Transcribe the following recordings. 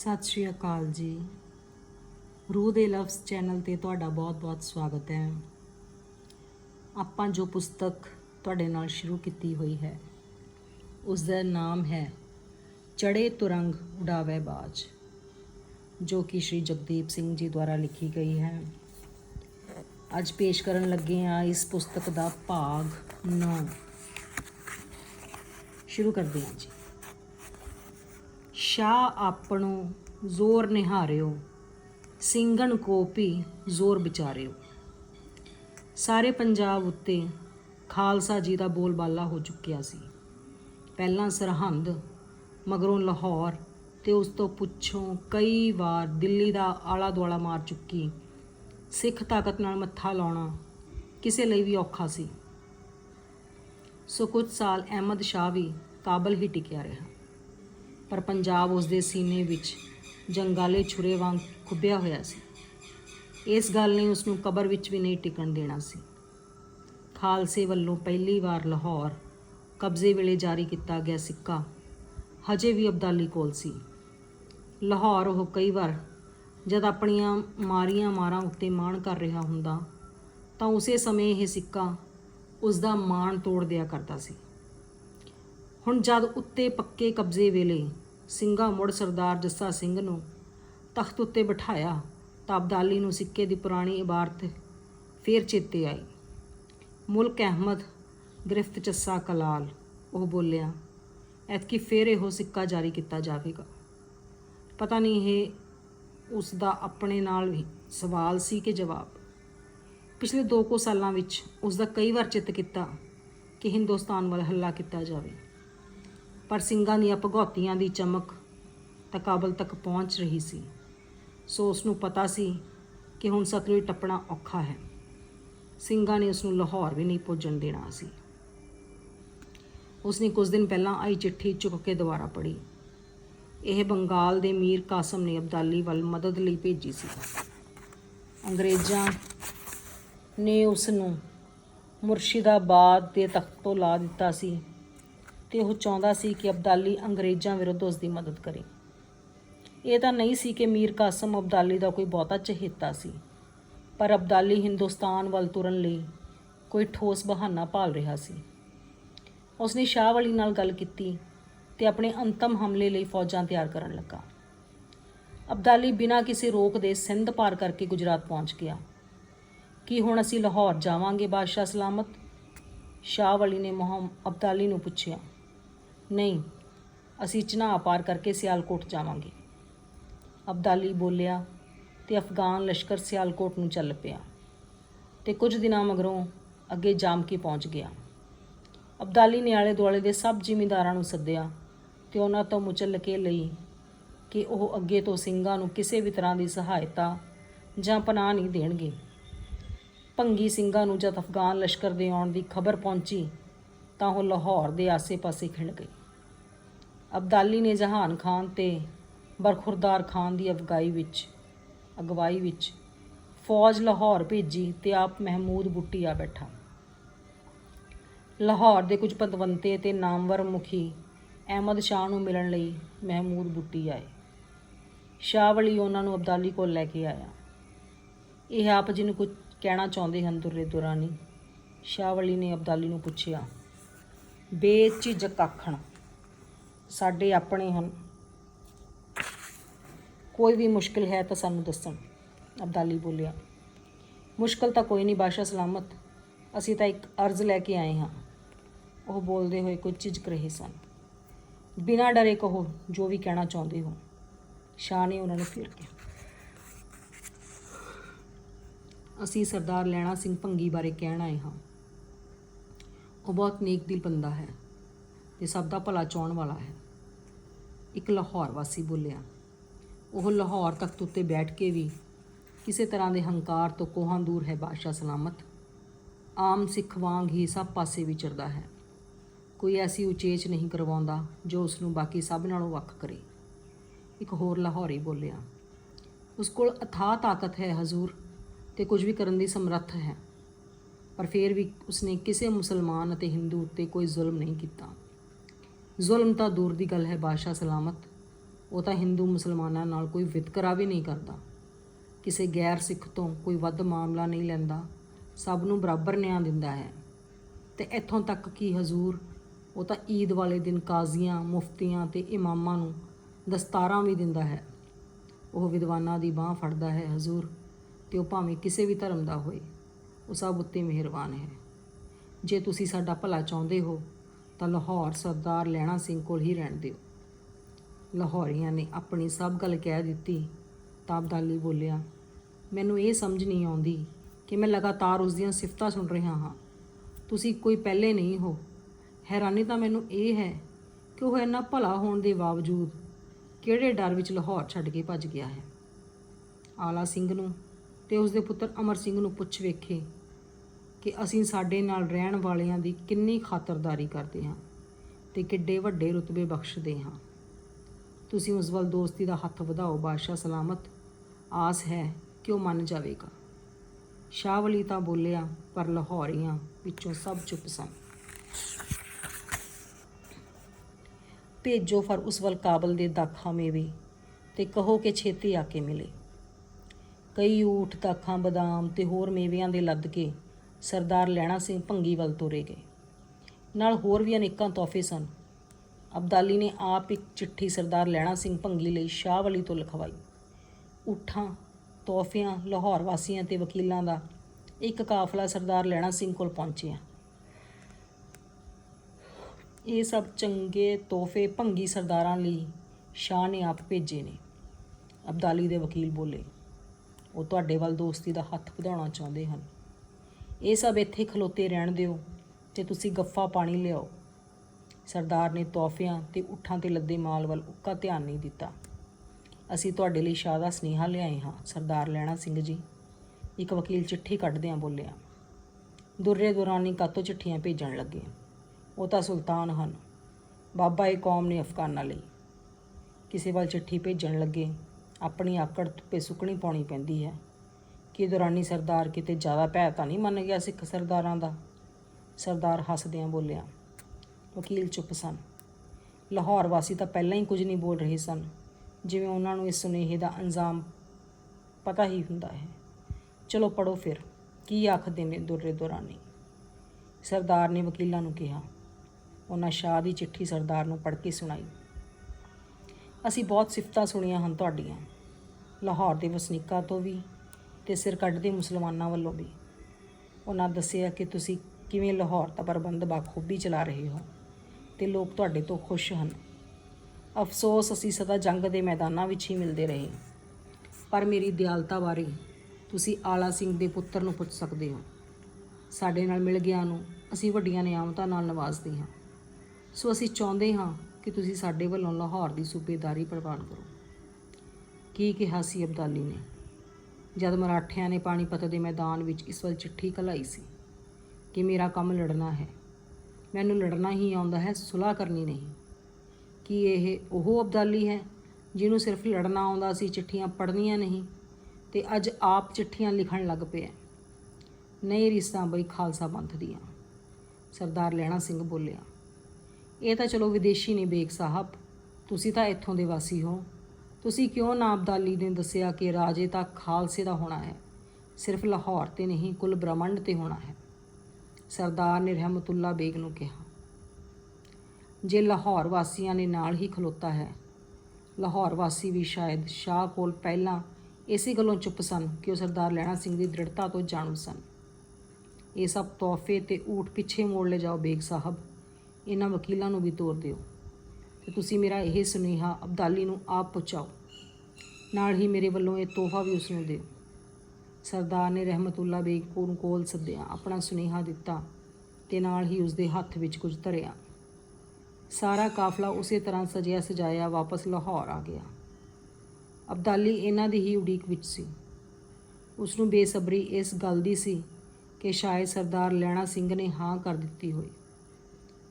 ਸਤਿ ਸ਼੍ਰੀ ਅਕਾਲ ਜੀ। ਰੂਹ ਦੇ ਲਫ਼ਜ਼ ਚੈਨਲ ਤੇ ਤੁਹਾਡਾ ਬਹੁਤ-ਬਹੁਤ ਸਵਾਗਤ ਹੈ। ਆਪਾਂ ਜੋ ਪੁਸਤਕ ਤੁਹਾਡੇ ਨਾਲ ਸ਼ੁਰੂ ਕੀਤੀ ਹੋਈ ਹੈ ਉਸ ਦਾ ਨਾਮ ਹੈ ਚੜੇ ਤੁਰੰਗ ਉਡਾਵੇ ਬਾਜ, ਜੋ ਕਿ ਸ਼੍ਰੀ ਜਗਦੀਪ ਸਿੰਘ ਜੀ ਦੁਆਰਾ ਲਿਖੀ ਗਈ ਹੈ। ਅੱਜ ਪੇਸ਼ ਕਰਨ ਲੱਗੇ ਹਾਂ ਇਸ ਪੁਸਤਕ ਦਾ ਭਾਗ 9 ਸ਼ੁਰੂ ਕਰਦੇ ਹਾਂ ਜੀ। ਸ਼ਾਹ ਆਪਣੋ ਜ਼ੋਰ ਨਿਹਾਰਿਓ ਸਿੰਘਣ ਕੋਪੀ ਜ਼ੋਰ ਵਿਚਾਰਿਓ। ਸਾਰੇ ਪੰਜਾਬ ਉੱਤੇ ਖਾਲਸਾ ਜੀ ਦਾ ਬੋਲਬਾਲਾ ਹੋ ਚੁੱਕਿਆ ਸੀ। ਪਹਿਲਾਂ ਸਰਹੰਦ, ਮਗਰੋਂ ਲਾਹੌਰ ਤੇ ਉਸ ਤੋਂ ਪੁੱਛੋਂ ਕਈ ਵਾਰ ਦਿੱਲੀ ਦਾ ਆਲਾ ਦੁਆਲਾ ਮਾਰ ਚੁੱਕੀ। ਸਿੱਖ ਤਾਕਤ ਨਾਲ ਮੱਥਾ ਲਾਉਣਾ ਕਿਸੇ ਲਈ ਵੀ ਔਖਾ ਸੀ। ਸੋ ਕੁਝ ਸਾਲ ਅਹਿਮਦ ਸ਼ਾਹ ਵੀ ਕਾਬਲ ਹੀ ਟਿਕਿਆ ਰਿਹਾ। ਪਰ ਪੰਜਾਬ ਉਸ ਦੇ ਸੀਨੇ ਵਿੱਚ ਜੰਗਾਲੇ ਛੁਰੇ ਵਾਂਗ ਖੁੱਬਿਆ ਹੋਇਆ ਸੀ। ਇਸ ਗੱਲ ਨੇ ਉਸ ਨੂੰ ਕਬਰ ਵਿੱਚ ਵੀ ਨਹੀਂ ਟਿਕਣ ਦੇਣਾ ਸੀ। ਖਾਲਸੇ ਵੱਲੋਂ ਪਹਿਲੀ ਵਾਰ ਲਾਹੌਰ ਕਬਜ਼ੇ ਵੇਲੇ ਜਾਰੀ ਕੀਤਾ ਗਿਆ ਸਿੱਕਾ ਹਜੇ ਵੀ ਅਬਦਾਲੀ ਕੋਲ ਸੀ। ਲਾਹੌਰ ਉਹ ਕਈ ਵਾਰ ਜਦ ਆਪਣੀਆਂ ਮਾਰੀਆਂ ਮਾਰਾਂ ਉੱਤੇ ਮਾਣ ਕਰ ਰਿਹਾ ਹੁੰਦਾ ਤਾਂ ਉਸੇ ਸਮੇਂ ਇਹ ਸਿੱਕਾ ਉਸ ਦਾ ਮਾਣ ਤੋੜ ਦਿਆ ਕਰਦਾ ਸੀ। ਹੁਣ ਜਦ ਉੱਤੇ ਪੱਕੇ ਕਬਜ਼ੇ ਵੇਲੇ ਸਿੰਘਾਂ ਮੁੜ ਸਰਦਾਰ ਜੱਸਾ ਸਿੰਘ ਨੂੰ ਤਖਤ ਉੱਤੇ ਬਿਠਾਇਆ ਤਾਂ ਅਬਦਾਲੀ ਨੂੰ ਸਿੱਕੇ ਦੀ ਪੁਰਾਣੀ ਇਬਾਰਤ ਫੇਰ ਚੇਤੇ ਆਈ। ਮੁਲਕ ਅਹਿਮਦ ਗ੍ਰਿਫਤ ਚੱਸਾ ਕਲਾਲ, ਉਹ ਬੋਲਿਆ, ਐਤਕੀ ਫੇਰ ਇਹੋ ਸਿੱਕਾ ਜਾਰੀ ਕੀਤਾ ਜਾਵੇਗਾ। ਪਤਾ ਨਹੀਂ ਇਹ ਉਸ ਦਾ ਆਪਣੇ ਨਾਲ ਵੀ ਸਵਾਲ ਸੀ ਕਿ ਜਵਾਬ। ਪਿਛਲੇ 2 ਕੁ ਸਾਲਾਂ ਵਿੱਚ ਉਸ ਦਾ ਕਈ ਵਾਰ ਚਿੱਤ ਕੀਤਾ ਕਿ ਹਿੰਦੁਸਤਾਨ ਵੱਲ ਹੱਲਾ ਕੀਤਾ ਜਾਵੇ। ਪਰ ਸਿੰਘਾਂ ਦੀਆਂ ਭਗੌਤੀਆਂ ਦੀ ਚਮਕ ਤਾਂ ਕਾਬਲ ਤੱਕ ਪਹੁੰਚ ਰਹੀ ਸੀ। ਸੋ ਉਸ ਨੂੰ ਪਤਾ ਸੀ ਕਿ ਹੁਣ ਸਤਲੁਜ ਟੱਪਣਾ ਔਖਾ ਹੈ। ਸਿੰਘਾਂ ਨੇ ਉਸ ਨੂੰ ਲਾਹੌਰ ਵੀ ਨਹੀਂ ਪੁੱਜਣ ਦੇਣਾ ਸੀ। ਉਸਨੇ ਕੁਝ ਦਿਨ ਪਹਿਲਾਂ ਆਈ ਚਿੱਠੀ ਚੁੱਕ ਕੇ ਦੁਬਾਰਾ ਪੜ੍ਹੀ। ਇਹ ਬੰਗਾਲ ਦੇ ਮੀਰ ਕਾਸਮ ਨੇ ਅਬਦਾਲੀ ਵੱਲ ਮਦਦ ਲਈ ਭੇਜੀ ਸੀ। ਅੰਗਰੇਜ਼ਾਂ ਨੇ ਉਸ ਨੂੰ ਮੁਰਸ਼ਿਦਾਬਾਦ ਦੇ ਤਖਤ ਤੋਂ ਲਾ ਦਿੱਤਾ ਸੀ। ਤੇ ਉਹ ਚਾਹੁੰਦਾ ਸੀ ਕਿ ਅਬਦਾਲੀ ਅੰਗਰੇਜ਼ਾਂ ਵਿਰੁੱਧ ਉਸ ਦੀ ਮਦਦ ਕਰੇ। ਇਹ ਤਾਂ ਨਹੀਂ ਸੀ ਕਿ ਮੀਰ ਕਾਸਮ ਅਬਦਾਲੀ ਦਾ ਕੋਈ ਬਹੁਤਾ ਚਹੇਤਾ ਸੀ, ਪਰ ਅਬਦਾਲੀ ਹਿੰਦੁਸਤਾਨ ਵੱਲ ਤੁਰਨ ਲਈ ਕੋਈ ਠੋਸ ਬਹਾਨਾ ਭਾਲ ਰਿਹਾ ਸੀ। ਉਸਨੇ ਸ਼ਾਹ ਵਲੀ ਨਾਲ ਗੱਲ ਕੀਤੀ ਤੇ ਆਪਣੇ ਅੰਤਮ ਹਮਲੇ ਲਈ ਫੌਜਾਂ ਤਿਆਰ ਕਰਨ ਲੱਗਾ। ਅਬਦਾਲੀ ਬਿਨਾਂ ਕਿਸੇ ਰੋਕ ਦੇ ਸਿੰਧ ਪਾਰ ਕਰਕੇ ਗੁਜਰਾਤ ਪਹੁੰਚ ਗਿਆ। ਕੀ ਹੁਣ ਅਸੀਂ ਲਾਹੌਰ ਜਾਵਾਂਗੇ ਬਾਦਸ਼ਾਹ ਸਲਾਮਤ? ਸ਼ਾਹ ਵਲੀ ਨੇ ਮੁਹੰਮਦ ਅਬਦਾਲੀ ਨੂੰ ਪੁੱਛਿਆ। ਨਹੀਂ, ਅਸੀਂ ਚਨਾਹ ਪਾਰ ਕਰਕੇ ਸਿਆਲਕੋਟ ਜਾਵਾਂਗੇ। ਅਬਦਾਲੀ ਬੋਲਿਆ ਤੇ ਅਫਗਾਨ ਲਸ਼ਕਰ ਸਿਆਲਕੋਟ ਨੂੰ ਚੱਲ ਪਿਆ ਤੇ ਕੁਝ ਦਿਨਾਂ ਮਗਰੋਂ ਅੱਗੇ ਜਾਮਕੀ ਪਹੁੰਚ ਗਿਆ। ਅਬਦਾਲੀ ਨੇ ਆਲੇ ਦੁਆਲੇ ਦੇ ਸਭ ਜ਼ਿਮੀਂਦਾਰਾਂ ਨੂੰ ਸੱਦਿਆ ਤੇ ਉਹਨਾਂ ਤੋਂ ਮੁਚਲਕੇ ਲਈ ਕਿ ਉਹ ਅੱਗੇ ਤੋਂ ਸਿੰਘਾਂ ਨੂੰ ਕਿਸੇ ਵੀ ਤਰ੍ਹਾਂ ਦੀ ਸਹਾਇਤਾ ਜਾਂ ਪਨਾਹ ਨਹੀਂ ਦੇਣਗੇ। ਭੰਗੀ ਸਿੰਘਾਂ ਨੂੰ ਜਦ ਅਫਗਾਨ ਲਸ਼ਕਰ ਦੇ ਆਉਣ ਦੀ ਖਬਰ ਪਹੁੰਚੀ ਤਾਂ ਉਹ ਲਾਹੌਰ ਦੇ ਆਸੇ-ਪਾਸੇ ਖਿੰਡ ਗਏ ਅਬਦਾਲੀ ਨੇ ਜਹਾਨ ਖਾਨ ਤੇ ਬਰਖੁਰਦਾਰ ਖਾਨ ਦੀ ਅਗਵਾਈ ਵਿੱਚ ਅਗਵਾਈ ਵਿੱਚ ਫੌਜ ਲਾਹੌਰ ਭੇਜੀ ਤੇ ਆਪ ਮਹਿਮੂਦ ਬੁੱਟੀ ਆ ਬੈਠਾ। ਲਾਹੌਰ ਦੇ ਕੁਝ ਪਤਵੰਤੇ ਤੇ ਨਾਮਵਰ ਮੁਖੀ ਅਹਿਮਦ ਸ਼ਾਹ ਨੂੰ ਮਿਲਣ ਲਈ ਮਹਿਮੂਦ ਬੁੱਟੀ ਆਏ। ਸ਼ਾਹ ਵਲੀ ਉਹਨਾਂ ਨੂੰ ਅਬਦਾਲੀ ਕੋਲ ਲੈ ਕੇ ਆਇਆ। ਇਹ ਆਪ ਜੀ ਨੂੰ ਕੁਝ ਕਹਿਣਾ ਚਾਹੁੰਦੇ ਹਨ ਦੁਰੇ ਦੁਰਾਨੀ, ਸ਼ਾਹ ਵਲੀ ਨੇ ਅਬਦਾਲੀ ਨੂੰ ਪੁੱਛਿਆ ਬੇਝਿਜਕ ਆਖਣ। ਸਾਡੇ ਆਪਣੇ ਹਨ। ਕੋਈ ਵੀ ਮੁਸ਼ਕਿਲ ਹੈ ਤਾਂ ਸਾਨੂੰ ਦੱਸਣ, ਅਬਦਾਲੀ ਬੋਲਿਆ। ਮੁਸ਼ਕਲ ਤਾਂ ਕੋਈ ਨਹੀਂ, ਬਾਦਸ਼ਾਹ ਸਲਾਮਤ। ਅਸੀਂ ਤਾਂ ਇੱਕ ਅਰਜ਼ ਲੈ ਕੇ ਆਏ ਹਾਂ। ਉਹ ਬੋਲਦੇ ਹੋਏ ਕੁਝ ਝਿਜਕ ਰਹੇ ਸਨ। ਬਿਨਾਂ ਡਰੇ ਕਹੋ, ਜੋ ਵੀ ਕਹਿਣਾ ਚਾਹੁੰਦੇ ਹੋ। ਸ਼ਾਹ ਨੇ ਉਹਨਾਂ ਨੂੰ ਫਿਰ ਕਿਹਾ, ਅਸੀਂ ਸਰਦਾਰ ਲੈਣਾ ਸਿੰਘ ਭੰਗੀ ਬਾਰੇ ਕਹਿਣ ਆਏ ਹਾਂ। ਉਹ ਬਹੁਤ ਨੇਕ ਦਿਲ ਬੰਦਾ ਹੈ ਤੇ ਸਭ ਦਾ ਭਲਾ ਚਾਹਣ ਵਾਲਾ ਹੈ। ਇੱਕ ਲਾਹੌਰ ਵਾਸੀ ਬੋਲਿਆ, ਉਹ ਲਾਹੌਰ ਤਖਤ ਉੱਤੇ ਬੈਠ ਕੇ ਵੀ ਕਿਸੇ ਤਰ੍ਹਾਂ ਦੇ ਹੰਕਾਰ ਤੋਂ ਕੋਹਾਂ ਦੂਰ ਹੈ ਬਾਦਸ਼ਾਹ ਸਲਾਮਤ। ਆਮ ਸਿੱਖ ਵਾਂਗ ਹੀ ਸਭ ਪਾਸੇ ਵਿਚਰਦਾ ਹੈ। ਕੋਈ ਐਸੀ ਉਚੇਚ ਨਹੀਂ ਕਰਵਾਉਂਦਾ ਜੋ ਉਸ ਨੂੰ ਬਾਕੀ ਸਭ ਨਾਲੋਂ ਵੱਖ ਕਰੇ। ਇੱਕ ਹੋਰ ਲਾਹੌਰੀ ਬੋਲਿਆ, ਉਸ ਕੋਲ ਅਥਾਹ ਤਾਕਤ ਹੈ ਹਜ਼ੂਰ ਤੇ ਕੁਝ ਵੀ ਕਰਨ ਦੀ ਸਮਰੱਥ ਹੈ। ਪਰ ਫਿਰ ਵੀ ਉਸਨੇ ਕਿਸੇ ਮੁਸਲਮਾਨ ਅਤੇ ਹਿੰਦੂ ਉੱਤੇ ਕੋਈ ਜ਼ੁਲਮ ਨਹੀਂ ਕੀਤਾ। ਜ਼ੁਲਮ ਤਾਂ ਦੂਰ ਦੀ ਗੱਲ ਹੈ, ਬਾਦਸ਼ਾਹ ਸਲਾਮਤ। ਉਹ ਤਾਂ ਹਿੰਦੂ ਮੁਸਲਮਾਨਾਂ ਨਾਲ ਕੋਈ ਵਿਤਕਰਾ ਵੀ ਨਹੀਂ ਕਰਦਾ। ਕਿਸੇ ਗੈਰ ਸਿੱਖ ਤੋਂ ਕੋਈ ਵੱਧ ਮਾਮਲਾ ਨਹੀਂ ਲੈਂਦਾ। ਸਭ ਨੂੰ ਬਰਾਬਰ ਨਿਆਂ ਦਿੰਦਾ ਹੈ। ਤੇ ਇੱਥੋਂ ਤੱਕ ਕਿ ਹਜ਼ੂਰ, ਉਹ ਤਾਂ ਈਦ ਵਾਲੇ ਦਿਨ ਕਾਜ਼ੀਆਂ, ਮੁਫਤੀਆਂ ਤੇ ਇਮਾਮਾਂ ਨੂੰ ਦਸਤਾਰਾਂ ਵੀ ਦਿੰਦਾ ਹੈ। ਉਹ ਵਿਦਵਾਨਾਂ ਦੀ ਬਾਹ ਫੜਦਾ ਹੈ ਹਜ਼ੂਰ, ਤੇ ਉਹ ਭਾਵੇਂ ਕਿਸੇ ਵੀ ਧਰਮ ਦਾ ਹੋਏ। ਉਹ ਸਭ ਉੱਤੇ ਮਿਹਰਬਾਨ ਹੈ। ਜੇ ਤੁਸੀਂ ਸਾਡਾ ਭਲਾ ਚਾਹੁੰਦੇ ਹੋ, ਤਾਂ ਲਾਹੌਰ ਸਰਦਾਰ ਲੈਣਾ ਸਿੰਘ ਕੋਲ ਹੀ ਰਹਿਣ ਦਿਓ। ਲਾਹੌਰੀਆਂ ਨੇ ਆਪਣੀ ਸਭ ਗੱਲ ਕਹਿ ਦਿੱਤੀ। ਤਾਂ ਅਬਦਾਲੀ ਬੋਲਿਆ, ਮੈਨੂੰ ਇਹ ਸਮਝ ਨਹੀਂ ਆਉਂਦੀ ਕਿ ਮੈਂ ਲਗਾਤਾਰ ਉਸ ਦੀਆਂ ਸਿਫਤਾਂ ਸੁਣ ਰਿਹਾ ਹਾਂ। ਤੁਸੀਂ ਕੋਈ ਪਹਿਲੇ ਨਹੀਂ ਹੋ। ਹੈਰਾਨੀ ਤਾਂ ਮੈਨੂੰ ਇਹ ਹੈ ਕਿ ਉਹ ਇੰਨਾ ਭਲਾ ਹੋਣ ਦੇ ਬਾਵਜੂਦ ਕਿਹੜੇ ਡਰ ਵਿੱਚ ਲਾਹੌਰ ਛੱਡ ਕੇ ਭੱਜ ਗਿਆ ਹੈ? ਆਲਾ ਸਿੰਘ ਨੂੰ ਤੇ ਉਸ ਦੇ ਪੁੱਤਰ ਅਮਰ ਸਿੰਘ ਨੂੰ ਪੁੱਛ ਵੇਖੇ ਕਿ ਅਸੀਂ ਸਾਡੇ ਨਾਲ ਰਹਿਣ ਵਾਲਿਆਂ ਦੀ ਕਿੰਨੀ ਖਾਤਰਦਾਰੀ ਕਰਦੇ ਹਾਂ ਤੇ ਕਿੱਡੇ ਵੱਡੇ ਰੁਤਬੇ ਬਖਸ਼ਦੇ ਹਾਂ। ਤੁਸੀਂ ਉਸ ਵੱਲ ਦੋਸਤੀ ਦਾ ਹੱਥ ਵਧਾਓ, ਬਾਦਸ਼ਾਹ ਸਲਾਮਤ। ਆਸ ਹੈ ਕਿ ਉਹ ਮੰਨ ਜਾਵੇਗਾ। ਸ਼ਾਹ ਵਲੀ ਤਾਂ ਬੋਲਿਆ, ਪਰ ਲਾਹੌਰੀਆਂ ਵਿੱਚੋਂ ਸਭ ਚੁੱਪ ਸਨ। ਭੇਜੋ ਫਰ ਉਸ ਵੱਲ ਕਾਬਲ ਦੇ ਦਾਖਾਂ ਮੇਵੇ ਤੇ ਕਹੋ ਕਿ ਛੇਤੀ ਆ ਕੇ ਮਿਲੇ। ਕਈ ਊਠ ਦਾਖਾਂ ਬਦਾਮ ਤੇ ਹੋਰ ਮੇਵਿਆਂ ਦੇ ਲੱਦ ਕੇ ਸਰਦਾਰ ਲੈਣਾ ਸਿੰਘ ਭੰਗੀ ਵੱਲ ਤੁਰੇ ਗਏ। ਨਾਲ ਹੋਰ ਵੀ ਅਨੇਕਾਂ ਤੋਹਫੇ ਸਨ। ਅਬਦਾਲੀ ਨੇ ਆਪ ਇੱਕ ਚਿੱਠੀ ਸਰਦਾਰ ਲੈਣਾ ਸਿੰਘ ਭੰਗੀ ਲਈ ਸ਼ਾਹ ਵਲੀ ਤੋਂ ਲਿਖਵਾਈ। ਊਠਾਂ, ਤੋਹਫਿਆਂ, ਲਾਹੌਰ ਵਾਸੀਆਂ ਤੇ ਵਕੀਲਾਂ ਦਾ ਇੱਕ ਕਾਫਲਾ ਸਰਦਾਰ ਲੈਣਾ ਸਿੰਘ ਕੋਲ ਪਹੁੰਚਿਆ। ਇਹ ਸਭ ਚੰਗੇ ਤੋਹਫੇ ਭੰਗੀ ਸਰਦਾਰਾਂ ਲਈ ਸ਼ਾਹ ਨੇ ਆਪ ਭੇਜੇ ਨੇ, ਅਬਦਾਲੀ ਦੇ ਵਕੀਲ ਬੋਲੇ। ਉਹ ਤੁਹਾਡੇ ਵੱਲ ਦੋਸਤੀ ਦਾ ਹੱਥ ਵਧਾਉਣਾ ਚਾਹੁੰਦੇ ਹਨ। ਇਹ ਸਭ ਇੱਥੇ ਖਲੋਤੇ ਰਹਿਣ ਦਿਓ ਤੇ ਤੁਸੀਂ ਗੱਫਾ ਪਾਣੀ ਲਿਆਓ। ਸਰਦਾਰ ਨੇ ਤੋਹਫਿਆਂ ਤੇ ਉੱਠਾਂ ਤੇ ਲੱਦੇ ਮਾਲ ਵੱਲ ਉੱਕਾ ਧਿਆਨ ਨਹੀਂ ਦਿੱਤਾ। ਅਸੀਂ ਤੁਹਾਡੇ ਲਈ ਸ਼ਾਹ ਦਾ ਸਨੇਹਾ ਲਿਆਏ ਹਾਂ, ਸਰਦਾਰ ਲੈਣਾ ਸਿੰਘ ਜੀ। ਇੱਕ ਵਕੀਲ ਚਿੱਠੀ ਕੱਢਦਿਆਂ ਬੋਲਿਆ, ਦੁਰਰੇ ਦੁਰਾਨੀ ਕਾਤੋਂ ਚਿੱਠੀਆਂ ਭੇਜਣ ਲੱਗੇ? ਉਹ ਤਾਂ ਸੁਲਤਾਨ ਹਨ। ਬਾਬਾ ਇਹ ਕੌਮ ਨੇ ਅਫਗਾਨਾ ਲਈ। ਕਿਸੇ ਵੱਲ ਚਿੱਠੀ ਭੇਜਣ ਲੱਗੇ, ਆਪਣੀ ਆਕੜ ਧੁੱਪੇ ਸੁੱਕਣੀ ਪਾਉਣੀ ਪੈਂਦੀ ਹੈ। ਕਿ ਦੌਰਾਨੀ ਸਰਦਾਰ ਕਿਤੇ ਜ਼ਿਆਦਾ ਭੈ ਤਾਂ ਨਹੀਂ ਮੰਨ ਗਿਆ ਸਿੱਖ ਸਰਦਾਰਾਂ ਦਾ? ਸਰਦਾਰ ਹੱਸਦਿਆਂ ਬੋਲਿਆ, ਵਕੀਲ ਚੁੱਪ ਸਨ। ਲਾਹੌਰ ਵਾਸੀ ਤਾਂ ਪਹਿਲਾਂ ਹੀ ਕੁਝ ਨਹੀਂ ਬੋਲ ਰਹੇ ਸਨ। ਜਿਵੇਂ ਉਹਨਾਂ ਨੂੰ ਇਸ ਸੁਨੇਹੇ ਦਾ ਅੰਜਾਮ ਪਤਾ ਹੀ ਹੁੰਦਾ ਹੈ। ਚਲੋ ਪੜੋ ਫਿਰ, ਕੀ ਆਖਦੇ ਨੇ ਦੁਰੇ ਦੁਰਾਨੀ? ਸਰਦਾਰ ਨੇ ਵਕੀਲਾਂ ਨੂੰ ਕਿਹਾ, ਉਹਨਾਂ ਸ਼ਾਹ ਦੀ ਚਿੱਠੀ ਸਰਦਾਰ ਨੂੰ ਪੜ੍ਹ ਕੇ ਸੁਣਾਈ। ਅਸੀਂ ਬਹੁਤ ਸਿਫਤਾਂ ਸੁਣੀਆਂ ਹਨ ਤੁਹਾਡੀਆਂ। ਲਾਹੌਰ ਦੇ ਵਸਨੀਕਾਂ ਤੋਂ ਵੀ ਤੇ ਸਿਰ ਕੱਢਦੇ ਮੁਸਲਮਾਨਾਂ ਵੱਲੋਂ ਵੀ। ਉਹਨਾਂ ਦੱਸਿਆ ਕਿ ਤੁਸੀਂ ਕਿਵੇਂ ਲਾਹੌਰ ਦਾ ਪ੍ਰਬੰਧ ਬਾਖੂਬੀ ਚਲਾ ਰਹੇ ਹੋ ਤੇ ਲੋਕ ਤੁਹਾਡੇ ਤੋਂ ਖੁਸ਼ ਹਨ। ਅਫਸੋਸ, ਅਸੀਂ ਸਦਾ ਜੰਗ ਦੇ ਮੈਦਾਨਾਂ ਵਿੱਚ ਹੀ ਮਿਲਦੇ ਰਹੇ। ਪਰ ਮੇਰੀ ਦਿਆਲਤਾ ਬਾਰੇ ਤੁਸੀਂ ਆਲਾ ਸਿੰਘ ਦੇ ਪੁੱਤਰ ਨੂੰ ਪੁੱਛ ਸਕਦੇ ਹੋ। ਸਾਡੇ ਨਾਲ ਮਿਲ ਗਿਆ ਨੂੰ ਅਸੀਂ ਵੱਡੀਆਂ ਨਿਆਮਤਾਂ ਨਾਲ ਨਵਾਜ਼ਦੇ ਹਾਂ। ਸੋ ਅਸੀਂ ਚਾਹੁੰਦੇ ਹਾਂ ਕਿ ਤੁਸੀਂ ਸਾਡੇ ਵੱਲੋਂ ਲਾਹੌਰ ਦੀ ਸੂਬੇਦਾਰੀ ਪ੍ਰਵਾਨ ਕਰੋ। ਕੀ ਕਿਹਾ ਸੀ ਅਬਦਾਲੀ ਨੇ? ਜਦ ਮਰਾਠਿਆਂ ਨੇ ਪਾਣੀਪਤ ਦੇ ਮੈਦਾਨ ਵਿੱਚ ਇਸ ਵੱਲ ਚਿੱਠੀ ਕਲਾਈ ਸੀ ਕਿ ਮੇਰਾ ਕੰਮ ਲੜਨਾ ਹੈ। ਮੈਨੂੰ ਲੜਨਾ ਹੀ ਆਉਂਦਾ ਹੈ, ਸੁਲਾਹ ਕਰਨੀ ਨਹੀਂ। ਕੀ ਇਹ ਉਹ ਅਬਦਾਲੀ ਹੈ ਜਿਹਨੂੰ ਸਿਰਫ ਲੜਨਾ ਆਉਂਦਾ ਸੀ, ਚਿੱਠੀਆਂ ਪੜ੍ਹਨੀਆਂ ਨਹੀਂ ਤੇ ਅੱਜ ਆਪ ਚਿੱਠੀਆਂ ਲਿਖਣ ਲੱਗ ਪਿਆ ਨਹੀਂ ਰਿਸ਼ਤਾ ਬਈ ਖਾਲਸਾ ਪੰਥ ਦੀਆਂ। ਸਰਦਾਰ ਲੈਣਾ ਸਿੰਘ ਬੋਲਿਆ, ਇਹ ਤਾਂ ਚਲੋ ਵਿਦੇਸ਼ੀ ਨੇ ਬੇਗ ਸਾਹਿਬ, ਤੁਸੀਂ ਤਾਂ ਇੱਥੋਂ ਦੇ ਵਾਸੀ ਹੋ। ਤੁਸੀਂ ਕਿਉਂ ਨਾ ਅਬਦਾਲੀ ਨੇ ਦੱਸਿਆ ਕਿ ਰਾਜੇ ਤਾਂ ਖਾਲਸੇ ਦਾ ਹੋਣਾ ਹੈ? ਸਿਰਫ ਲਾਹੌਰ ਤੇ ਨਹੀਂ, ਕੁੱਲ ਬ੍ਰਹਮੰਡ ਤੇ ਹੋਣਾ ਹੈ। ਸਰਦਾਰ ਨੇ ਰਹਿਮਤੁল্লাਹ ਬੇਗ ਨੂੰ ਕਿਹਾ। ਜੇ ਲਾਹੌਰ ਵਾਸੀਆਂ ਨੇ ਨਾਲ ਹੀ ਖਲੋਤਾ ਹੈ, ਲਾਹੌਰ ਵਾਸੀ ਵੀ ਸ਼ਾਇਦ ਸ਼ਾਹ ਕੋਲ ਪਹਿਲਾਂ ਇਸੇ ਗੱਲੋਂ ਚੁੱਪ ਸਨ ਕਿ ਉਹ ਸਰਦਾਰ ਲੈਣਾ ਸਿੰਘ ਦੀ ਦ੍ਰਿੜਤਾ ਤੋਂ ਜਾਣੂ ਸਨ। ਇਹ ਸਭ ਤੋਹਫੇ ਤੇ ਊਠ ਪਿੱਛੇ ਮੋੜ ਲੈ ਜਾਓ ਬੇਗ ਸਾਹਿਬ। ਇਹਨਾਂ ਵਕੀਲਾਂ ਨੂੰ ਵੀ ਤੋਰ ਦਿਓ। ਤੇ ਤੁਸੀਂ ਮੇਰਾ ਇਹ ਸੁਨੇਹਾ ਅਬਦਾਲੀ ਨੂੰ ਆਪ ਪਹੁੰਚਾਓ। ਨਾਲ ਹੀ ਮੇਰੇ ਵੱਲੋਂ ਇਹ ਤੋਹਫਾ ਵੀ ਉਸ ਨੂੰ ਦਿਓ। ਸਰਦਾਰ ਨੇ ਰਹਿਮਤੁੱਲਾ ਬੇਗ ਨੂੰ ਕੋਲ ਸੱਦਿਆ, ਆਪਣਾ ਸੁਨੇਹਾ ਦਿੱਤਾ ਤੇ ਨਾਲ ਹੀ ਉਸ ਦੇ ਹੱਥ ਵਿੱਚ ਕੁਝ ਧਰਿਆ। ਸਾਰਾ ਕਾਫਲਾ ਉਸੇ ਤਰ੍ਹਾਂ ਸਜਿਆ ਸਜਾਇਆ ਵਾਪਸ ਲਾਹੌਰ ਆ ਗਿਆ। ਅਬਦਾਲੀ ਇਹਨਾਂ ਦੀ ਹੀ ਉਡੀਕ ਵਿੱਚ ਸੀ। ਉਸ ਨੂੰ ਬੇਸਬਰੀ ਇਸ ਗੱਲ ਦੀ ਸੀ ਕਿ ਸ਼ਾਇਦ ਸਰਦਾਰ ਲੈਣਾ ਸਿੰਘ ਨੇ ਹਾਂ ਕਰ ਦਿੱਤੀ ਹੋਈ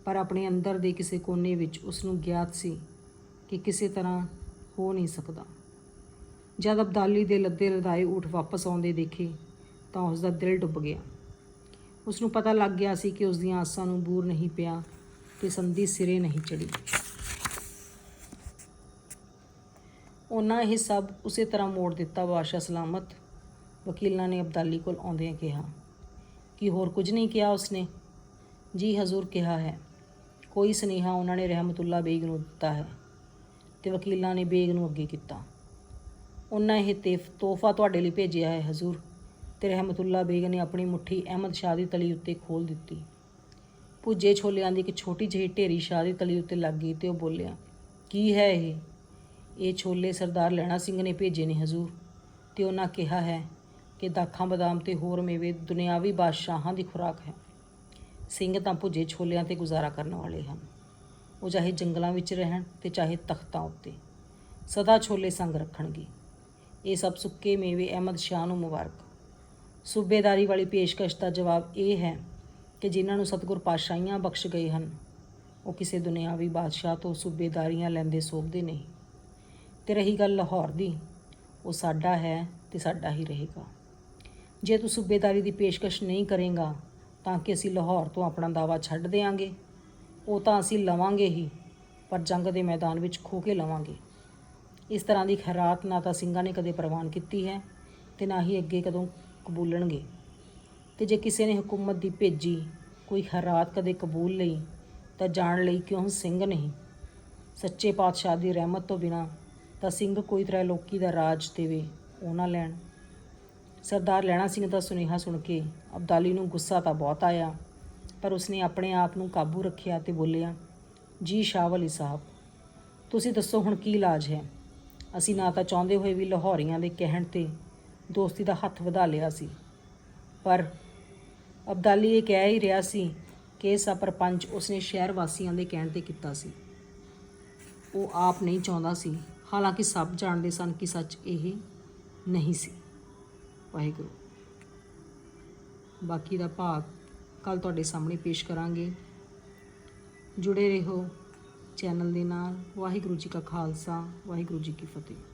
ਪਰ ਆਪਣੇ ਅੰਦਰ ਦੇ ਕਿਸੇ ਕੋਨੇ ਵਿੱਚ ਉਸ ਨੂੰ ਗਿਆਤ ਸੀ ਕਿ ਕਿਸੇ ਤਰ੍ਹਾਂ ਹੋ ਨਹੀਂ ਸਕਦਾ। ਜਦ ਅਬਦਾਲੀ ਦੇ ਲੱਦੇ ਲਦਾਏ ਊਠ ਵਾਪਸ ਆਉਂਦੇ ਦੇਖੇ ਤਾਂ ਉਸ ਦਾ ਦਿਲ ਡੁੱਬ ਗਿਆ। ਉਸ ਨੂੰ ਪਤਾ ਲੱਗ ਗਿਆ ਸੀ ਕਿ ਉਸ ਦੀਆਂ ਆਸਾਂ ਨੂੰ ਬੂਰ ਨਹੀਂ ਪਿਆ ਤੇ ਸੰਧੀ ਸਿਰੇ ਨਹੀਂ ਚੜੀ। ਉਹਨਾਂ ਇਹ ਸਭ ਉਸੇ ਤਰ੍ਹਾਂ ਮੋੜ ਦਿੱਤਾ ਬਾਦਸ਼ਾਹ ਸਲਾਮਤ। ਵਕੀਲਾਂ ਨੇ ਅਬਦਾਲੀ ਕੋਲ ਆਉਂਦਿਆਂ ਕਿਹਾ, ਕਿ ਹੋਰ ਕੁਝ ਨਹੀਂ ਕਿਹਾ ਉਸਨੇ? ਜੀ, ਹਜ਼ੂਰ ਕਿਹਾ ਹੈ। ਕੋਈ ਸੁਨੇਹਾ ਉਹਨਾਂ ਨੇ ਰਹਿਮਤੁੱਲਾ ਬੇਗ ਨੂੰ ਦਿੱਤਾ ਹੈ ਤੇ ਵਕੀਲਾਂ ਨੇ ਬੇਗ ਨੂੰ ਅੱਗੇ ਕੀਤਾ। ਉਹਨਾਂ ਇਹ ਤੇਫ ਤੋਹਫਾ ਤੁਹਾਡੇ ਲਈ ਭੇਜਿਆ ਹੈ, ਹਜ਼ੂਰ। ਤੇ ਰਹਿਮਤੁੱਲਾ ਬੇਗ ਨੇ ਆਪਣੀ ਮੁੱਠੀ ਅਹਿਮਦ ਸ਼ਾਹ ਦੀ ਤਲੀ ਉੱਤੇ ਖੋਲ ਦਿੱਤੀ। ਪੁੱਜੇ ਛੋਲਿਆਂ ਦੀ ਇੱਕ ਛੋਟੀ ਜਿਹੀ ਢੇਰੀ ਸ਼ਾਹ ਦੀ ਤਲੀ ਉੱਤੇ ਲੱਗ ਗਈ ਤੇ ਉਹ ਬੋਲਿਆ, ਕੀ ਹੈ ਇਹ? ਇਹ ਛੋਲੇ ਸਰਦਾਰ ਲੈਣਾ ਸਿੰਘ ਨੇ ਭੇਜੇ ਨੇ, ਹਜ਼ੂਰ। ਤੇ ਉਹਨਾਂ ਕਿਹਾ ਹੈ ਕਿ ਦਾਖਾਂ ਬਦਾਮ ਤੇ ਹੋਰ ਮੇਵੇ ਦੁਨਿਆਵੀ ਬਾਦਸ਼ਾਹਾਂ ਦੀ ਖੁਰਾਕ ਹੈ। ਸਿੰਘ ਤਾਂ ਭੁੱਜੇ ਛੋਲਿਆਂ ਤੇ ਗੁਜ਼ਾਰਾ ਕਰਨ ਵਾਲੇ ਹਨ। ਉਹ ਚਾਹੇ ਜੰਗਲਾਂ ਵਿੱਚ ਰਹਿਣ ਤੇ ਚਾਹੇ ਤਖਤਾਂ ਉੱਤੇ। ਸਦਾ ਛੋਲੇ ਸੰਗ ਰੱਖਣਗੇ। ਇਹ ਸਭ ਸੁੱਕੇ ਮੇਵੇ ਅਹਿਮਦ ਸ਼ਾਹ ਨੂੰ ਮੁਬਾਰਕ। ਸੂਬੇਦਾਰੀ ਵਾਲੀ ਪੇਸ਼ਕਸ਼ ਦਾ ਜਵਾਬ ਇਹ ਹੈ ਕਿ ਜਿਨ੍ਹਾਂ ਨੂੰ ਸਤਿਗੁਰ ਪਾਤਸ਼ਾਹੀਆਂ ਬਖਸ਼ ਗਏ ਹਨ, ਉਹ ਕਿਸੇ ਦੁਨਿਆਵੀ ਬਾਦਸ਼ਾਹ ਤੋਂ ਸੂਬੇਦਾਰੀਆਂ ਲੈਂਦੇ ਸੋਭਦੇ ਨਹੀਂ। ਤੇ ਰਹੀ ਗੱਲ ਲਾਹੌਰ ਦੀ, ਉਹ ਸਾਡਾ ਹੈ ਤੇ ਸਾਡਾ ਹੀ ਰਹੇਗਾ। ਜੇ ਤੂੰ ਸੂਬੇਦਾਰੀ ਦੀ ਪੇਸ਼ਕਸ਼ ਨਹੀਂ ਕਰੇਗਾ ਤਾਂ ਕਿ ਅਸੀਂ ਲਾਹੌਰ ਤੋਂ ਆਪਣਾ ਦਾਵਾ ਛੱਡ ਦੇਵਾਂਗੇ ਉਹ ਤਾਂ ਅਸੀਂ ਲਵਾਂਗੇ ਹੀ, ਪਰ ਜੰਗ ਦੇ ਮੈਦਾਨ ਵਿੱਚ ਖੋ ਕੇ ਲਵਾਂਗੇ। ਇਸ ਤਰ੍ਹਾਂ ਦੀ ਖੈਰਾਤ ਨਾ ਤਾਂ ਸਿੰਘਾਂ ਨੇ ਕਦੇ ਪ੍ਰਵਾਨ ਕੀਤੀ ਹੈ ਤੇ ਨਾ ਹੀ ਅੱਗੇ ਕਦੋਂ ਕਬੂਲਣਗੇ। ਤੇ ਜੇ ਕਿਸੇ ਨੇ ਹਕੂਮਤ ਦੀ ਭੇਜੀ, ਕੋਈ ਖੈਰਾਤ ਕਦੇ ਕਬੂਲ ਲਈ, ਤਾਂ ਜਾਣ ਲਈ ਕਿਉਂ ਸਿੰਘ ਨਹੀਂ? ਸੱਚੇ ਪਾਤਸ਼ਾਹ ਦੀ ਰਹਿਮਤ ਤੋਂ ਬਿਨਾ ਤਾਂ ਸਿੰਘ ਕੋਈ ਤਰ੍ਹਾਂ ਲੋਕੀ ਦਾ ਰਾਜ ਦੇਵੇ, ਉਹ ਨਾ ਲੈਣ। ਸਰਦਾਰ ਲੈਣਾ ਸਿੰਘ ਦਾ ਸੁਨੇਹਾ ਸੁਣ ਕੇ ਅਬਦਾਲੀ ਨੂੰ ਗੁੱਸਾ ਤਾਂ ਬਹੁਤ ਆਇਆ, ਪਰ ਉਸਨੇ ਆਪਣੇ ਆਪ ਨੂੰ ਕਾਬੂ ਰੱਖਿਆ ਤੇ ਬੋਲਿਆ, ਜੀ ਸ਼ਾਹ ਵਲੀ ਸਾਹਿਬ, ਤੁਸੀਂ ਦੱਸੋ ਹੁਣ ਕੀ ਇਲਾਜ ਹੈ? ਅਸੀਂ ਨਾ ਤਾਂ ਚਾਹੁੰਦੇ ਹੋਏ ਵੀ ਲਾਹੌਰੀਆਂ ਦੇ ਕਹਿਣ ਤੇ ਦੋਸਤੀ ਦਾ ਹੱਥ ਵਧਾ ਲਿਆ ਸੀ, ਪਰ ਅਬਦਾਲੀ ਇਹ ਕਹਿ ਹੀ ਰਿਹਾ ਸੀ ਕਿ ਇਹ ਸਭ ਉਸਨੇ ਸ਼ਹਿਰ ਵਾਸੀਆਂ ਦੇ ਕਹਿਣ ਤੇ ਕੀਤਾ ਸੀ। ਉਹ ਆਪ ਨਹੀਂ ਚਾਹੁੰਦਾ ਸੀ, ਹਾਲਾਂਕਿ ਸਭ ਜਾਣਦੇ ਸਨ ਕਿ ਸੱਚ ਇਹ ਨਹੀਂ ਸੀ। ਵਾਹਿਗੁਰੂ। ਬਾਕੀ ਦਾ ਭਾਗ ਕੱਲ ਤੁਹਾਡੇ ਸਾਹਮਣੇ ਪੇਸ਼ ਕਰਾਂਗੇ। ਜੁੜੇ ਰਹੋ ਚੈਨਲ ਦੇ ਨਾਲ। ਵਾਹਿਗੁਰੂ ਜੀ ਕਾ ਖਾਲਸਾ, ਵਾਹਿਗੁਰੂ ਜੀ ਕੀ ਫਤਿਹ।